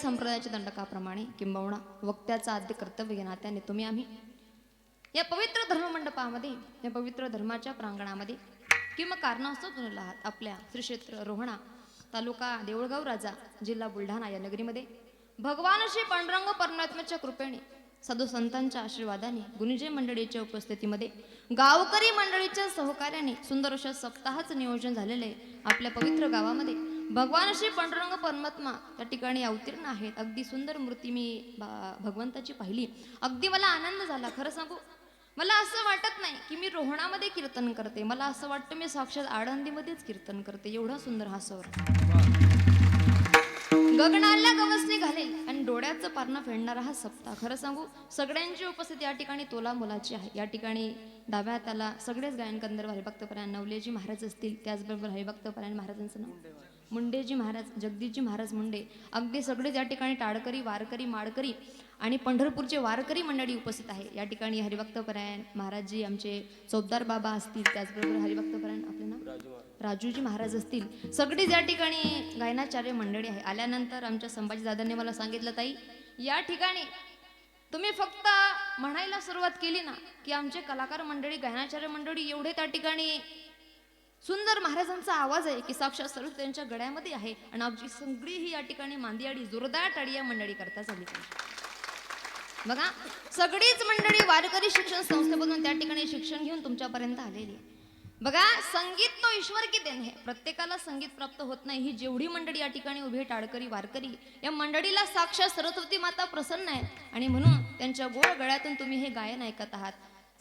संप्रदायाच्या दंडकाप्रमाणे किंबहुना वक्त्याचा आद्य कर्तव्य या नात्याने तुम्ही आम्ही. या पवित्र धर्ममंडपामध्ये या पवित्र धर्माच्या प्रांगणामध्ये किंवा कारणास्तव तुम्ही आहात आपल्या श्री क्षेत्र रोहणा तालुका देऊळगाव राजा जिल्हा बुलढाणा या नगरीमध्ये. भगवान श्री पांडुरंग परमात्म्याच्या कृपेने साधू संतांच्या आशीर्वादाने गुणिजय मंडळीच्या उपस्थितीमध्ये गावकरी मंडळीच्या सहकार्याने सुंदर अशा सप्ताहाचं नियोजन झालेलं आहे आपल्या पवित्र गावामध्ये. भगवान श्री पांडुरंग परमात्मा त्या ठिकाणी अवतीर्ण आहेत. अगदी सुंदर मूर्ती मी भगवंताची पाहिली. अगदी मला आनंद झाला. खरं सांगू मला असं वाटत नाही की मी रोहणामध्ये कीर्तन करते. मला असं वाटतं मी साक्षात आळंदीमध्येच कीर्तन करते. एवढा सुंदर हा सौर. गगनाला गवसणी घालेल आणि डोळ्याचं पारणं फेडणारा हा सप्ताह खरं सांगू सगळ्यांची उपस्थिती या ठिकाणी तोला मुलाची आहे. या ठिकाणी डाव्या हाताला सगळेच गायन कंदर हरिभक्तपरायण नवलेजी महाराज असतील. त्याचबरोबर हरिभक्तपरायण महाराजांचं नाव. मुंडेजी महाराज जगदीशजी महाराज मुंडे. अगदी सगळेच या ठिकाणी टाळकरी वारकरी माडकरी आणि पंढरपूरचे वारकरी मंडळी उपस्थित आहे. या ठिकाणी हरिभक्तपरायण महाराजजी आमचे चौबदार बाबा असतील त्याचबरोबर हरिभक्तपरायण आपले नाव? राजूजी महाराज असतील. सगळीच या ठिकाणी गायनाचार्य मंडळी आहे. आल्यानंतर आमच्या संभाजी दादांनी मला सांगितलं ताई या ठिकाणी तुम्ही फक्त म्हणायला सुरुवात केली ना की आमचे कलाकार मंडळी गायनाचार्य मंडळी एवढे त्या ठिकाणी सुंदर महाराजांचा आवाज आहे की साक्षात सर्व त्यांच्या गळ्यामध्ये आहे आणि आमची सगळी ही या ठिकाणी मांदियाडी जोरदार टाळी या मंडळी करता झाली. पाहिजे बघा सगळीच मंडळी वारकरी शिक्षण संस्थेमधून त्या ठिकाणी शिक्षण घेऊन तुमच्यापर्यंत आलेली आहे. बघा संगीत तो ईश्वर की देण आहे प्रत्येकाला संगीत प्राप्त होत नाही ही जेवढी मंडळी या ठिकाणी उभी टाळकरी वारकरी या मंडळीला साक्षात सरस्वती माता प्रसन्न आहे आणि म्हणून त्यांच्या गोळ गळ्यातून तुम्ही हे गायन ऐकत आहात.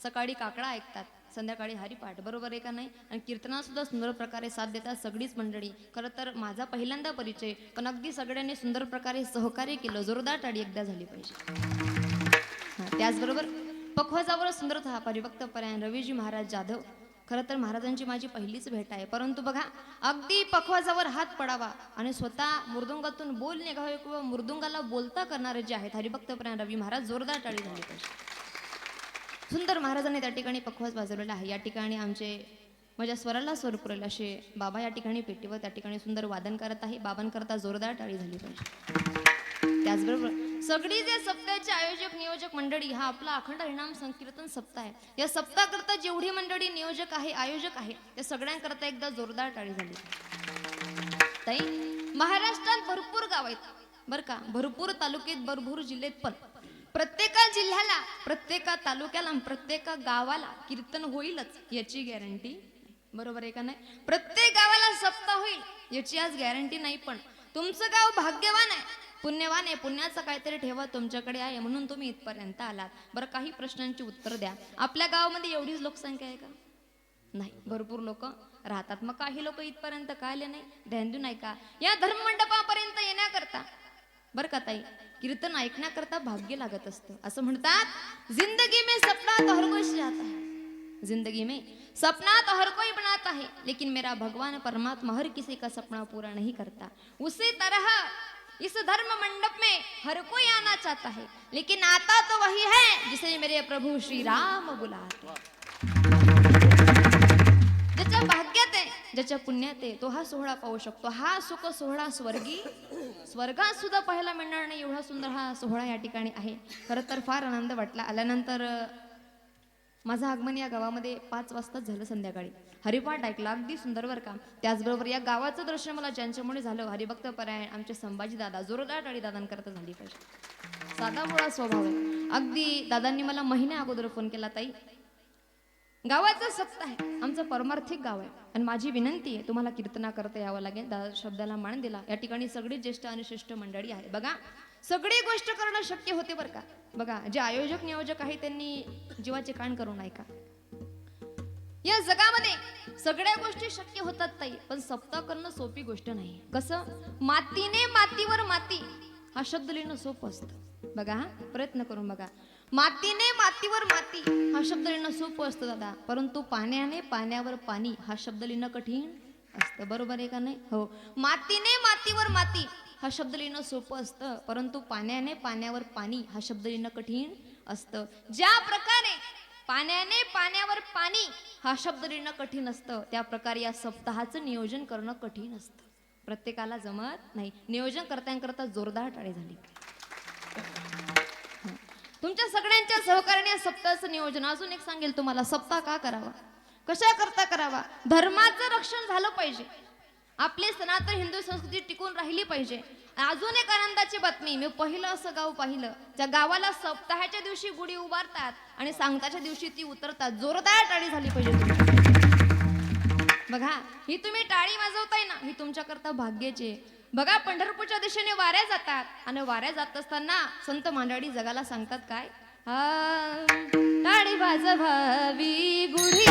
सकाळी काकडा ऐकतात. संध्याकाळी हरिपाठ बरोबर आहे का नाही? आणि कीर्तनासुद्धा सुंदर प्रकारे साथ देतात सगळीच मंडळी. खरं तर माझा पहिल्यांदा परिचय पण अगदी सगळ्यांनी सुंदर प्रकारे सहकार्य केलं जोरदार टाळी एकदा झाली पाहिजे. त्याचबरोबर पखवाजावर सुंदरता परिभक्त पर्याय रवीजी महाराज जाधव. खरं तर महाराजांची माझी पहिलीच भेट आहे. परंतु बघा अगदी पखवाजावर हात पडावा आणि स्वतः मृदुंगातून बोल निघावे किंवा मृदुंगाला बोलता करणारे जे आहेत हरिभक्त पर्याय रवी महाराज जोरदार टाळी झाली पाहिजे. सुंदर महाराजांनी त्या ठिकाणी पखवाज वाजवलेला आहे. या ठिकाणी आमचे माझ्या स्वराला स्वर पुरेल असे बाबा या ठिकाणी पेटीवर त्या ठिकाणी सुंदर वादन करत आहे. बाबांकरता जोरदार टाळी झाली पाहिजे. त्याचबरोबर सगळी जे सप्ताहाचे आयोजक नियोजक मंडळी हा आपला अखंड हरिणाम संकीर्तन सप्ताह आहे. या सप्ताहाकरता जेवढी मंडळी नियोजक आहे आयोजक आहे त्या सगळ्यांकरता एकदा जोरदार टाळी झाली. ताई महाराष्ट्रात भरपूर गाव आहेत. बर का? भरपूर तालुक्यात भरपूर जिल्ह्यात पण. प्रत्येका जिल्ह्याला प्रत्येका तालुक्याला प्रत्येका गावाला कीर्तन होईलच याची गॅरंटी बरोबर आहे का नाही? प्रत्येक गावाला सप्ताह होईल याची आज गॅरंटी नाही पण तुमचं गाव भाग्यवान आहे पुण्यवान आहे पुण्याचं काहीतरी ठेवा तुमच्याकडे आहे म्हणून तुम्ही इथपर्यंत आलात. बरं काही प्रश्नांची उत्तर द्या. आपल्या गावामध्ये एवढीच लोकसंख्या आहे का? नाही. भरपूर लोक राहतात. मग काही लोक इथपर्यंत का आले नाही? ध्यान देऊ नाही का या धर्ममंडपापर्यंत येण्याकरता बर का ताई? कीर्तन ऐकण्याकरता भाग्य लागत असतं. असं म्हणतात जिंदगी में सपना तो हर कोई चाहता है. जिंदगी में सपना तो हर कोई बनाता है लेकिन मेरा भगवान परमात्मा हर किसी का सपना पूरा नहीं करता। उसी तरह इस धर्म मंडप में हर कोई आना चाहता है लेकिन आता तो वही है जिसे मेरे प्रभु श्री राम बुलाते ज्याच्या ज्याच्या पुण्यात आहे तो हा सोहळा पाहू शकतो. हा सुख सोहळा स्वर्गी स्वर्गात सुद्धा पाहायला मिळणार नाही एवढा सुंदर हा सोहळा या ठिकाणी आहे. खरं तर फार आनंद वाटला. आल्यानंतर माझं आगमन या गावामध्ये पाच वाजताच झालं संध्याकाळी. हरिपाठ ऐकला अगदी सुंदर बरं का. त्याचबरोबर या गावाचं दर्शन मला ज्यांच्यामुळे झालं हरिभक्त परायण आमचे संभाजी दादा जोरदार टाळी दादांकरता झाली पाहिजे. साधा मुळा स्वभाव आहे. अगदी दादांनी मला महिन्या अगोदर फोन केला ताई गावाचं सप्ताह आहे. आमचं परमार्थिक गाव आहे. आणि माझी विनंती आहे तुम्हाला कीर्तना करता यावं लागेल. दादा शब्दाला मान दिला. या ठिकाणी सगळी ज्येष्ठ आणि श्रेष्ठ मंडळी आहे बघा सगळी गोष्ट करणं शक्य होते बरं का? बघा जे आयोजक नियोजक आहे त्यांनी जीवाचे कान करून ऐका. या जगामध्ये सगळ्या गोष्टी शक्य होतात ताई पण सप्ताह करणं सोपी गोष्ट नाही. कसं? मातीने मातीवर माती. हा शब्द लिहिणं सोपं असतं. बघा हा प्रयत्न करून बघा. मातीने मातीवर माती. हा शब्द लिहिणं सोपं असतं दादा. परंतु पाण्याने पाण्यावर पाणी हा शब्द लिहिणं कठीण असतं. बरोबर आहे का नाही? हो. मातीने मातीवर माती हा शब्द लिहिणं सोपं असतं. परंतु पाण्याने पाण्यावर पाणी हा शब्द लिहिणं कठीण असतं. ज्या प्रकारे पाण्याने पाण्यावर पाणी हा शब्द लिहिणं कठीण असतं त्या प्रकारे या सप्ताहाचं नियोजन करणं कठीण असतं. प्रत्येकाला जमत नाही. नियोजन करता जोरदार टाळी झाली. तुमच्या सगळ्यांच्या सहकार्याने सप्ताहाचं नियोजन. अजून एक सांगेल तुम्हाला सप्ताह का करावा? कशा करता करावा? धर्माचं रक्षण झालं पाहिजे. आपली सनातन हिंदू संस्कृती टिकून राहिली पाहिजे. अजून एक आनंदाची बातमी मी पहिलं असं गाव पाहिलं त्या गावाला सप्ताहाच्या दिवशी गुढी उभारतात आणि सांगताच्या दिवशी ती उतरतात. जोरदार टाळी झाली पाहिजे बघा ही तुम्ही टाळी वाजवताय ना ही तुमच्याकरता भाग्याची आहे. बघा पंढरपूरच्या दिशेने वाऱ्या जातात. आणि वाऱ्या जात असताना संत मांडळी जगाला सांगतात काय? आ, भाज भावी गुढी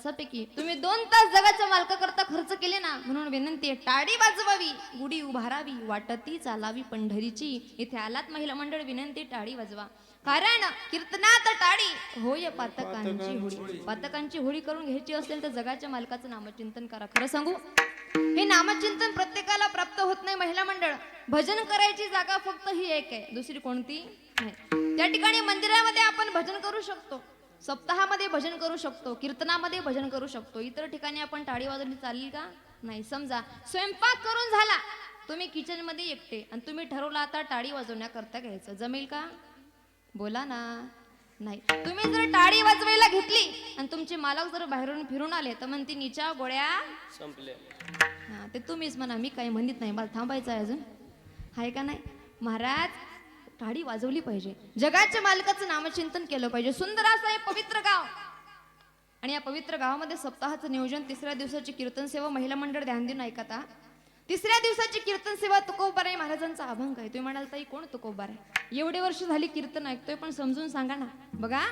तासापैकी. तुम्ही दोन तास जगाच्या मालकाकरता खर्च केले ना म्हणून विनंती टाळी वाजवावी गुढी उभारावी वाटती चालावी पंढरीची. इथे आलात महिला मंडळ विनंती टाळी वाजवा. कारण कीर्तनात टाळी. होय पातकांची होळी. पातकांची होळी करून घ्यायची असेल तर जगाच्या मालकाचं नामचिंतन करा. खरं सांगू हे नामचिंतन प्रत्येकाला प्राप्त होत नाही महिला मंडळ. भजन करायची जागा फक्त ही एक आहे. दुसरी कोणती नाही. त्या ठिकाणी मंदिरामध्ये आपण भजन करू शकतो. सप्ताहामध्ये भजन करू शकतो कीर्तनामध्ये भजन करू शकतो. इतर ठिकाणी आपण टाळी वाजवली चालेल का? नाही समजा. स्वयंपाक करून झाला. तुम्ही किचनमध्ये एकटे आणि तुम्ही ठरवलं आता टाळी वाजवण्याकरता घ्यायचं. जमेल का? बोला ना. नाही. तुम्ही जर टाळी वाजवायला घेतली आणि तुमचे मालक जर बाहेरून फिरून आले तर म्हणते निच्या गोळ्या. संपले. हा ते तुम्हीच म्हणा. मी काही म्हणत नाही. मला थांबायचं आहे अजून. आहे का नाही? महाराज टाळी वाजवली पाहिजे. जगाच्या मालकाचं नामचिंतन केलं पाहिजे. सुंदर असं हे पवित्र गाव. आणि या पवित्र गावामध्ये सप्ताहाचं नियोजन तिसऱ्या दिवसाची कीर्तन सेवा महिला मंडळ ध्यान देऊन ऐकता तिसऱ्या दिवसाची कीर्तन सेवा तुकोबाराय महाराजांचा अभंग आहे. तुम्ही म्हणाल ताई कोण तुकोबाराय एवढे वर्ष झाली कीर्तन ऐकतोय पण समजून सांगा ना. बघा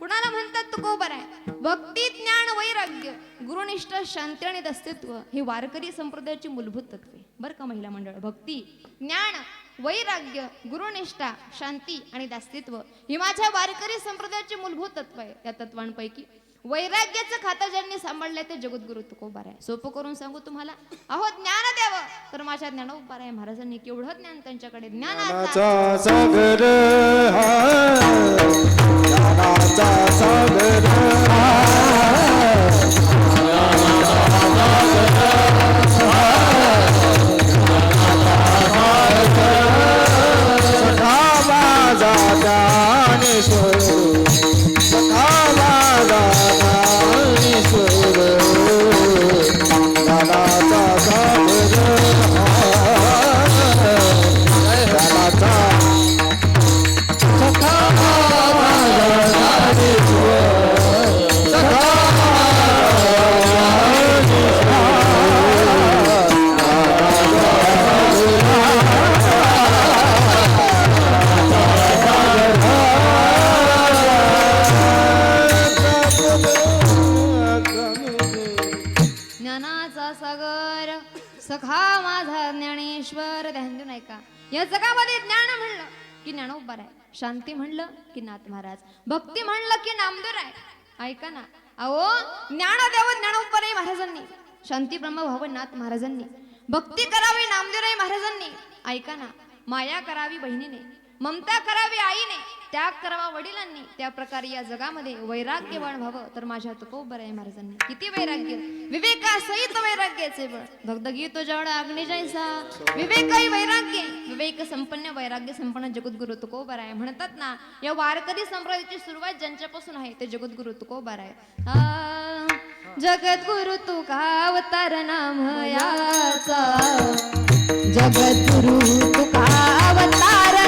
कुणाला म्हणतात तुकोबाराय भक्ती ज्ञान वैराग्य गुरुनिष्ठ शांती आणि दस्तित्व हे वारकरी संप्रदायाची मूलभूत तत्वे. बरं का महिला मंडळ? भक्ती ज्ञान वैराग्य गुरुनिष्ठा शांती आणि दास्तित्व ही माझ्या वारकरी संप्रदायाची मूलभूत तत्व आहे. या तत्वांपैकी वैराग्याचं खातं ज्यांनी सांभाळलं ते जगद्गुरु तुकोबार आहे सोपं करून सांगू तुम्हाला अहो ज्ञान द्यावं तर माझ्या ज्ञान उभार आहे महाराजांनी केवढं ज्ञान त्यांच्याकडे ज्ञान ज्ञानाचा सागर महाराज. भक्ती म्हणलं की नामदूर आहे ऐका ना. अहो ज्ञान द्यावं ज्ञानोबार महाराजांनी शांती ब्रह्म व्हावं नाथ महाराजांनी भक्ती करावी नामदेवराय महाराजांनी ऐका ना. माया करावी बहिणीने ममता करावी आईने त्याग करावा वडिलांनी. त्या प्रकारे या जगामध्ये वैराग्यवान व्हावं. तर माझ्या तुकोबर आहे महाराजांनी. किती वैराग्य. विवेकासहित वैराग्याचे बळ. भक्त गीतो जवळ अग्निजयसा जैसा वैराग्य. विवेक संपन्न वैराग्य संपन्न जगद्गुरु तुकोबर आहे म्हणतात ना या वारकरी संप्रदायाची सुरुवात ज्यांच्यापासून आहे ते जगद्गुरु तुकोबर आहे जगद्गुरु तुका अवतार नामयाचा जगद्गुरु तुका अवतार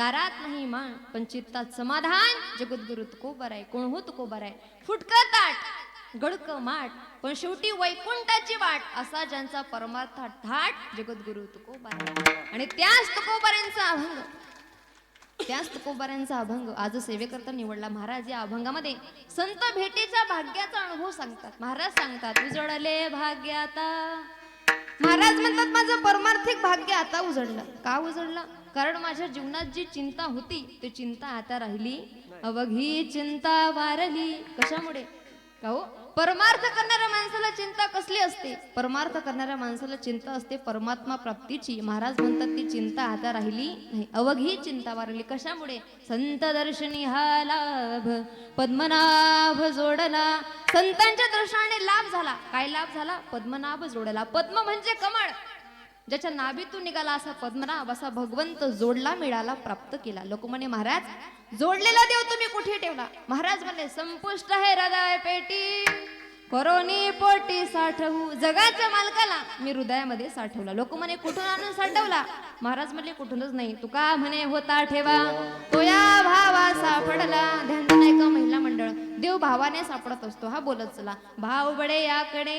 दारात नाही माण पण चित्तात समाधान. जगद्गुरु तुकोबर आहे कोण हो तुकोबर आहे फुटकं ताट गडक माट पण शेवटी वैकुंठाची वाट असा ज्यांचा परमार्थ थाट जगद्गुरु तुकोबर आणि त्याच तुकोबऱ्यांचा अभंग त्याच तुकोबाऱ्यांचा अभंग आज सेवेकरता निवडला महाराज या अभंगामध्ये. संत भेटीचा भाग्याचा अनुभव सांगतात. महाराज सांगतात उजळले भाग्य आता. महाराज म्हणतात माझं परमार्थिक भाग्य आता उजडलं. का उजडलं? कारण माझ्या जीवनात जी चिंता होती ती चिंता आता राहिली. अवघी चिंता वारली. कशामुळे? का हो? परमार्थ करणाऱ्या माणसाला चिंता कसली असते? परमार्थ करणाऱ्या माणसाला चिंता असते परमात्मा प्राप्तीची. महाराज म्हणतात ती चिंता आता राहिली नाही. अवघी चिंता वारली. कशामुळे? संत दर्शनी हा लाभ पद्मनाभ जोडला. संतांच्या दर्शनाने लाभ झाला. काय लाभ झाला? पद्मनाभ जोडला. पद्म म्हणजे कमळ. ज्याच्या नाभीतून निघाला असा पद्मनाभ असा भगवंत जोडला मिळाला प्राप्त केला. लोक म्हणे महाराज जोडलेला देव तुम्ही कुठे ठेवला? महाराज म्हणले संपुष्ट आहे हृदय पेटी करोनी पोटी साठवू जगाच्या मालकाला. मी हृदयामध्ये साठवला. लोक म्हणे कुठून आणून साठवला? महाराज म्हणले कुठूनच नाही. तू का म्हणे होता ठेवा. तो या भावा सापडला. ध्यान नाही का महिला मंडळ? देव भावाने सापडत असतो. हा बोलत चला. भाव बडे याकडे.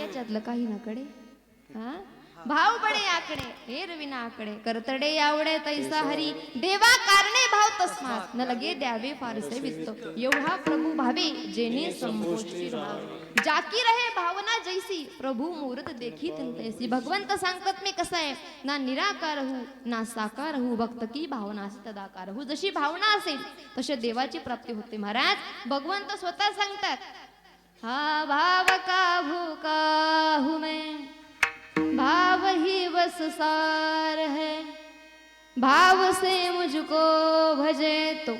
याच्यातलं काही ना कडे. भाव बडे आकडे हे विना आकडे. करतडे यावडे तैसा हरी. देवा कारणे भाव तस्मात. न लगे द्यावे फारसे वित्त. एवढा प्रभू भावे जेने संपुष्टी जाकी रहे भावना जैसी. प्रभू मूर्त देखी तैसी. भगवंत सांगतात मी कसं आहे? ना निराकार हो ना साकार हो. भक्त की भावना असे तदाकार हो. जशी भावना असेल तशी देवाची प्राप्ती होते. महाराज भगवंत स्वतः सांगतात हा भाव का भूका हूँ मैं? भाव ही बस सार है। भाव से मुझको भजे तो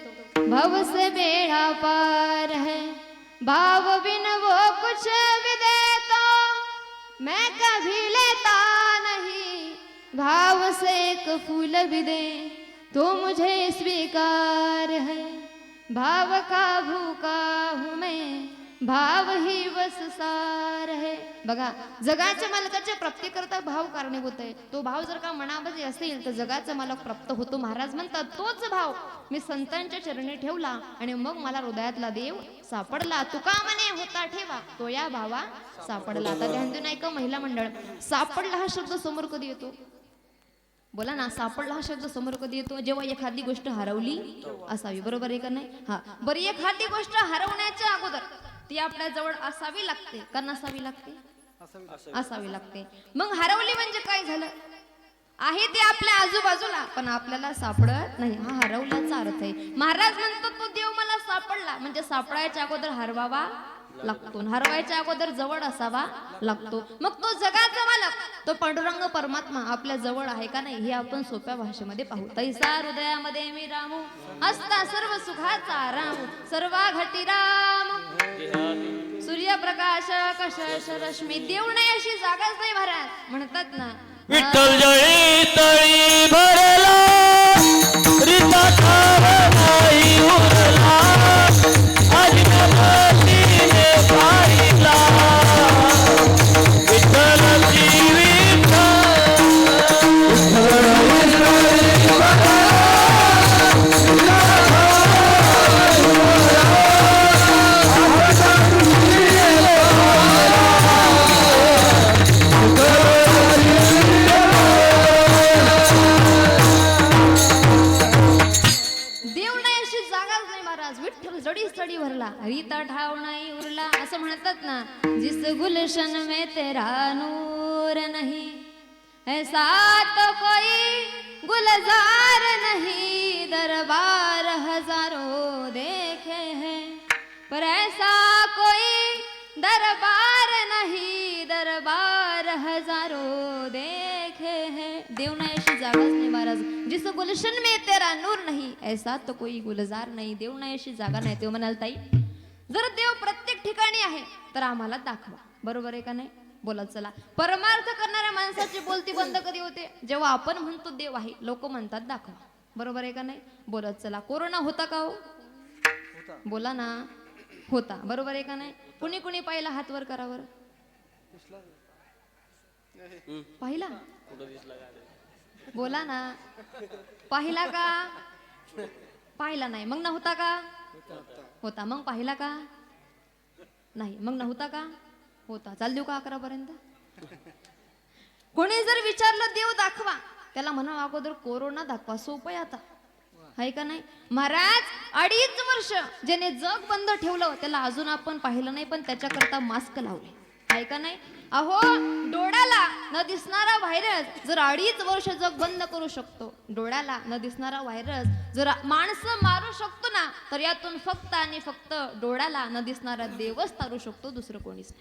भव से बेड़ा पार है। भाव बिन वो कुछ भी दे तो मैं कभी लेता नहीं। भाव से एक फूल भी दे तो मुझे स्वीकार है। भाव का भूखा हूँ मैं भाव ही बस सार बघा जगाच्या मालकाच्या प्राप्ती करता भाव कारणीभूत आहे. तो भाव जर का मनामध्ये असेल तर जगाचा मालक प्राप्त होतो महाराज म्हणतात तोच भाव. मी संतांच्या चरणी ठेवला आणि मग मला हृदयातला देव सापडला. तुका म्हणे होता ठेवा. तो या भावा सापडला. आता ध्यान देऊन नाही का महिला मंडळ. सापडला हा शब्द समोर कधी येतो? बोला ना सापडला हा शब्द समोर कधी येतो? जेव्हा एखादी गोष्ट हरवली असावी बरोबर आहे का नाही? हा. बरी एखादी गोष्ट हरवण्याच्या अगोदर ती आपल्या जवळ असावी लागते. का नसावी लागते? असावी लागते. मग हरवली म्हणजे काय झालं? आहे ते आपल्या आजूबाजूला पण आपल्याला सापडत नाही. हा हरवल्याचा अर्थ आहे. महाराज म्हणतो तो देव मला सापडला. म्हणजे सापडायच्या अगोदर हरवावा लागतो. हरवायच्या अगोदर जवळ असावा लागतो. मग तो जगाचा मालक तो पांडुरंग परमात्मा आपल्या जवळ आहे का नाही हे आपण सोप्या भाषेमध्ये पाहू. तैसा हृदयामध्ये मी रामू असता सर्व सुखाचा राम सर्वा घटी राम. सूर्यप्रकाश कश रश्मी देऊ नये अशी जागाच नाही महाराज म्हणतात ना विठ्ठल महाराज जडी सडी भरला रीता ठाव नाही उरला. असं म्हणतात ना जिस गुलशन में तेरा नूर नहीं ऐसा तो कोई गुलजार नहीं। दरबार हजारों देखे हैं पर ऐसा कोई दरबार नहीं दरबार हजारों देखे हैं। देव जागाच नाही महाराज। जिस गुलशन में तेरा नूर नहीं। ऐसा तो कोई गुलजार नाही। देव अशी जागा नाही तेव्हा म्हणाल ताई जर देव प्रत्येक ठिकाणी आहे तर आम्हाला दाखवा. बरोबर आहे का नाही? बोला चला. परमार्थ करणाऱ्या माणसाची बोलती बंद कधी होते? जेव्हा आपण म्हणतो देव आहे लोक म्हणतात दाखवा. बरोबर आहे का नाही? बोलत चला. कोरोना होता का हो? बोला ना. होता. बरोबर आहे का नाही? कुणी कुणी पाहिला हात वर करावर? पाहिला? बोला ना. पाहिला का? पाहिला नाही. मग नव्हता का? होता. मग पाहिला का? नाही. मग नव्हता का? होता. चाल देऊ का अकरा पर्यंत कोणी जर विचारलं देव दाखवा. त्याला म्हणा अगोदर कोरोना दाखवा. सोपं आहे आता. आहे का नाही? महाराज अडीच वर्ष ज्याने जग बंद ठेवलं त्याला अजून आपण पाहिलं नाही पण त्याच्याकरता मास्क लावले. आहे का नाही? अहो डोळ्याला न दिसणारा व्हायरस जर अडीच वर्ष जग बंद करू शकतो डोळ्याला न दिसणारा व्हायरस जर माणसं मारू शकतो ना तर यातून फक्त आणि फक्त डोळ्याला न दिसणारा देवच तारू शकतो दुसरं कोणीच नाही.